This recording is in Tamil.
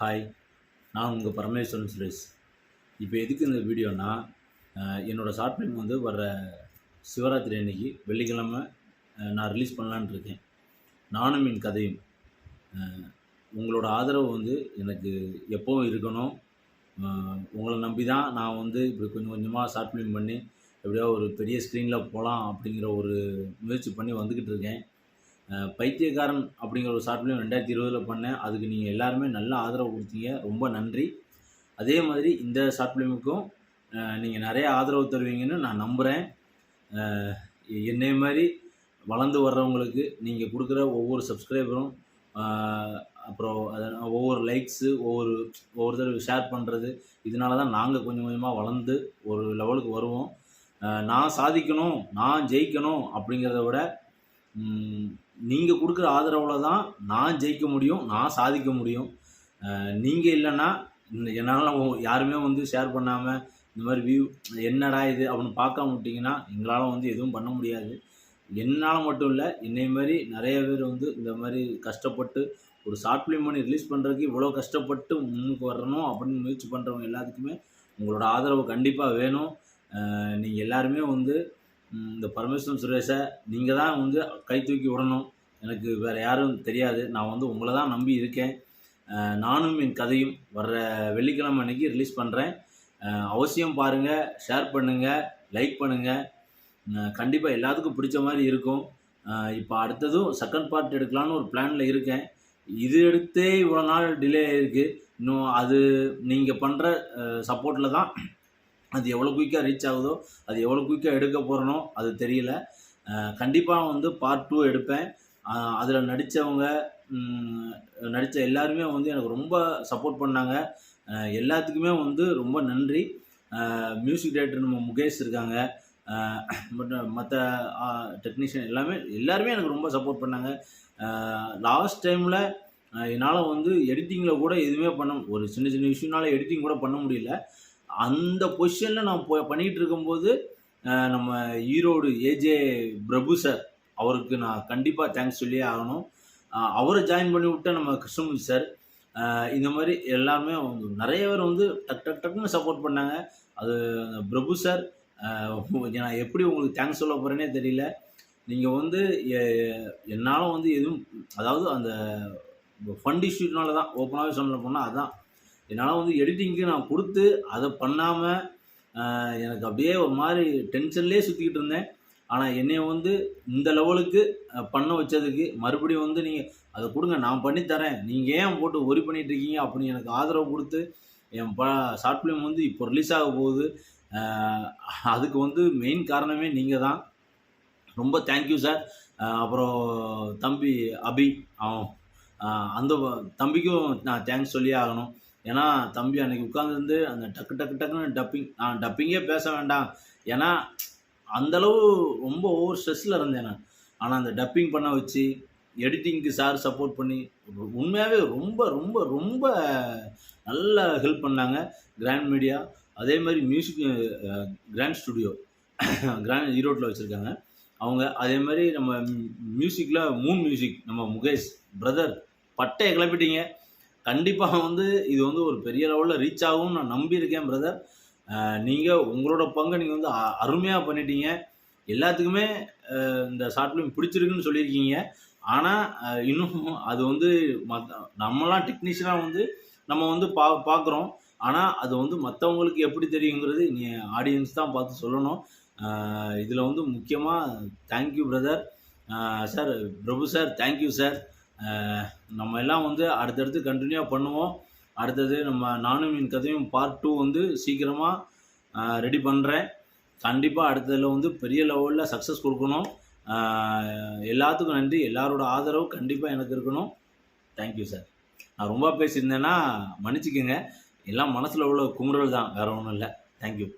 ஹாய் நான் உங்கள் பரமேஸ்வரன் சுரேஷ். இப்போ எதுக்கு இந்த வீடியோனா என்னோடய ஷார்ட் ஃபிலிம் வந்து வர்ற சிவராத்திரி அன்னைக்கு வெள்ளிக்கிழமை நான் ரிலீஸ் பண்ணலான்னு இருக்கேன். நானும் என் கதையும். உங்களோட ஆதரவு வந்து எனக்கு எப்போவும் இருக்கணும். உங்களை நம்பி தான் நான் வந்து இப்படி கொஞ்சம் கொஞ்சமாக ஷார்ட் ஃபிலிம் பண்ணி எப்படியோ ஒரு பெரிய ஸ்க்ரீனில் போகலாம் அப்படிங்கிற ஒரு முயற்சி பண்ணி வந்துக்கிட்டு இருக்கேன். பைத்தியக்காரன் அப்படிங்கிற ஒரு ஷார்ட் ஃபிலிம் ரெண்டாயிரத்தி இருபதில் பண்ணேன். அதுக்கு நீங்கள் எல்லாருமே நல்ல ஆதரவு கொடுத்தீங்க. ரொம்ப நன்றி. அதே மாதிரி இந்த ஷார்ட் ஃபிலிமுக்கும் நீங்கள் நிறைய ஆதரவு தருவீங்கன்னு நான் நம்புகிறேன் என்னை மாதிரி வளர்ந்து வர்றவங்களுக்கு நீங்கள் கொடுக்குற ஒவ்வொரு சப்ஸ்கிரைபரும் அப்புறம் ஒவ்வொரு லைக்ஸு ஒவ்வொரு ஒவ்வொருத்தர் ஷேர் பண்ணுறது இதனால தான் நாங்கள் கொஞ்சம் கொஞ்சமாக வளர்ந்து ஒரு லெவலுக்கு வருவோம். நான் சாதிக்கணும் நான் ஜெயிக்கணும் அப்படிங்கிறத விட நீங்கள் கொடுக்குற ஆதரவில் தான் நான் ஜெயிக்க முடியும் நான் சாதிக்க முடியும். நீங்கள் இல்லைன்னா என்னால் யாருமே வந்து ஷேர் பண்ணாமல் இந்த மாதிரி வியூ என்னடா இது அப்படின்னு பார்க்காம விட்டிங்கன்னா எங்களால் வந்து எதுவும் பண்ண முடியாது. என்னால் மட்டும் இல்லை என்னை மாதிரி நிறைய பேர் வந்து இந்த மாதிரி கஷ்டப்பட்டு ஒரு ஷார்ட் ஃபிலிம் பண்ணி ரிலீஸ் பண்ணுறதுக்கு இவ்வளோ கஷ்டப்பட்டு முன்னுக்கு வரணும் அப்படின்னு முயற்சி பண்ணுறவங்க எல்லாத்துக்குமே உங்களோட ஆதரவு கண்டிப்பாக வேணும். நீங்கள் எல்லாருமே வந்து இந்த பரமேஸ்வரன் சுரேஷை நீங்கள் தான் வந்து கை தூக்கி விடணும். எனக்கு வேறு யாரும் தெரியாது. நான் வந்து உங்களை தான் நம்பி இருக்கேன். நானும் என் கதையும் வர்ற வெள்ளிக்கிழமை அன்னைக்கு ரிலீஸ் பண்ணுறேன் அவசியம் பாருங்கள் ஷேர் பண்ணுங்கள் லைக் பண்ணுங்கள் கண்டிப்பாக எல்லாத்துக்கும் பிடிச்ச மாதிரி இருக்கும். இப்போ அடுத்ததும் செகண்ட் பார்ட் எடுக்கலான்னு ஒரு பிளானில் இருக்கேன். இது எடுத்தே இவ்வளோ நாள் டிலே ஆகிருக்கு இன்னும் அது நீங்கள் பண்ணுற சப்போர்ட்டில் தான் அது எவ்வளோ குயிக்காக ரீச் ஆகுதோ அது எவ்வளோ குயிக்காக எடுக்க போகிறனோ அது தெரியல. கண்டிப்பாக வந்து பார்ட் டூ எடுப்பேன். அதில் நடித்தவங்க நடித்த எல்லாருமே வந்து எனக்கு ரொம்ப சப்போர்ட் பண்ணாங்க. எல்லாத்துக்குமே வந்து ரொம்ப நன்றி. மியூசிக் டைரக்டர் நம்ம முகேஷ் இருக்காங்க. மற்ற டெக்னீஷியன் எல்லாமே எல்லாருமே எனக்கு ரொம்ப சப்போர்ட் பண்ணாங்க. லாஸ்ட் டைமில் என்னால் வந்து எடிட்டிங்கில் கூட எதுவுமே பண்ண ஒரு சின்ன சின்ன விஷயம்னால எடிட்டிங் கூட பண்ண முடியல. அந்த பொசிஷனில் நான் போ பண்ணிகிட்டு இருக்கும்போது நம்ம ஈரோடு ஏஜே பிரபு சார் அவருக்கு நான் கண்டிப்பாக தேங்க்ஸ் சொல்லியே ஆகணும். அவரை ஜாயின் பண்ணி விட்ட நம்ம கிருஷ்ணமூர்த்தி சார் இந்த மாதிரி எல்லாருமே வந்து நிறைய பேர் வந்து டக் டக் டக்குன்னு சப்போர்ட் பண்ணாங்க. அது பிரபு சார் நான் எப்படி உங்களுக்கு தேங்க்ஸ் சொல்ல போகிறேனே தெரியல. நீங்கள் வந்து என்னால் வந்து எதுவும் அதாவது அந்த ஃபண்ட் இஷ்யூனால தான் ஓப்பனாகவே சொல்ல போனால் அதுதான் என்னால் வந்து எடிட்டிங்க்கு நான் கொடுத்து அதை பண்ணாமல் எனக்கு அப்படியே ஒரு மாதிரி டென்ஷன்லேயே சுற்றிக்கிட்டு இருந்தேன். ஆனால் என்னை வந்து இந்த லெவலுக்கு பண்ண வச்சதுக்கு மறுபடியும் வந்து நீங்கள் அதை கொடுங்க நான் பண்ணித்தரேன் நீங்கள் ஏன் போட்டு ஒரி பண்ணிகிட்டு இருக்கீங்க? அப்படின்னு எனக்கு ஆதரவு கொடுத்து என் ப ஷார்ட் ஃபிலிம் வந்து இப்போ ரிலீஸ் ஆக போகுது. அதுக்கு வந்து மெயின் காரணமே நீங்கள் தான். ரொம்ப தேங்க்யூ சார் அப்புறம் தம்பி அபி அவன் அந்த தம்பிக்கும் நான் தேங்க்ஸ் சொல்லியே ஆகணும். ஏன்னா தம்பி அன்னைக்கு உட்காந்துருந்து அந்த டக்கு டக்கு டக்குன்னு டப்பிங் நான் டப்பிங்கே பேச வேண்டாம். ஏன்னா அந்தளவு ரொம்ப ஓவர் ஸ்ட்ரெஸ்ஸில் இருந்தேன் நான். ஆனால் அந்த டப்பிங் பண்ண வச்சு எடிட்டிங்க்கு சார் சப்போர்ட் பண்ணி உண்மையாகவே ரொம்ப ரொம்ப ரொம்ப நல்ல ஹெல்ப் பண்ணாங்க. கிராண்ட் மீடியா அதே மாதிரி மியூசிக் கிராண்ட் ஸ்டுடியோ கிராண்ட் ஈரோட்டில் வச்சுருக்காங்க. அவங்க அதே மாதிரி நம்ம மியூசிக்கில் மூன் மியூசிக் நம்ம முகேஷ் பிரதர் பட்டையை கிளப்பிட்டீங்க. கண்டிப்பாக வந்து இது வந்து ஒரு பெரிய லெவலில் ரீச் ஆகும்னு நான் நம்பியிருக்கேன் பிரதர் நீங்கள் உங்களோட பங்கை நீங்கள் வந்து அருமையாக பண்ணிட்டீங்க. எல்லாத்துக்குமே இந்த ஷார்ட் ஃபிலிம் பிடிச்சிருக்குன்னு சொல்லியிருக்கீங்க. ஆனால் இன்னும் அது வந்து மத் நம்மலாம் டெக்னீஷியனாக வந்து நம்ம வந்து பா பார்க்குறோம் ஆனால் அது வந்து மற்றவங்களுக்கு எப்படி தெரியுங்கிறது நீ ஆடியன்ஸ் தான் பார்த்து சொல்லணும். இதில் வந்து முக்கியமாக thank you brother sir Prabhu sir thank you sir நம்ம எல்லாம் வந்து அடுத்தடுத்து கண்டினியூவாக பண்ணுவோம். அடுத்தது நம்ம நானும் என் கதையும் பார்ட் டூ வந்து சீக்கிரமாக ரெடி பண்ணுறேன் கண்டிப்பாக அடுத்ததில் வந்து பெரிய லெவலில் சக்ஸஸ் கொடுக்கணும். எல்லாத்துக்கும் நன்றி. எல்லாரோட ஆதரவு கண்டிப்பாக எனக்கு இருக்கணும். தேங்க்யூ சார் நான் ரொம்ப பேசியிருந்தேன்னா மன்னிச்சிக்கோங்க. எல்லாம் மனசில் உள்ள குமுறல் தான் வேறு ஒன்றும் இல்லை. தேங்க்யூ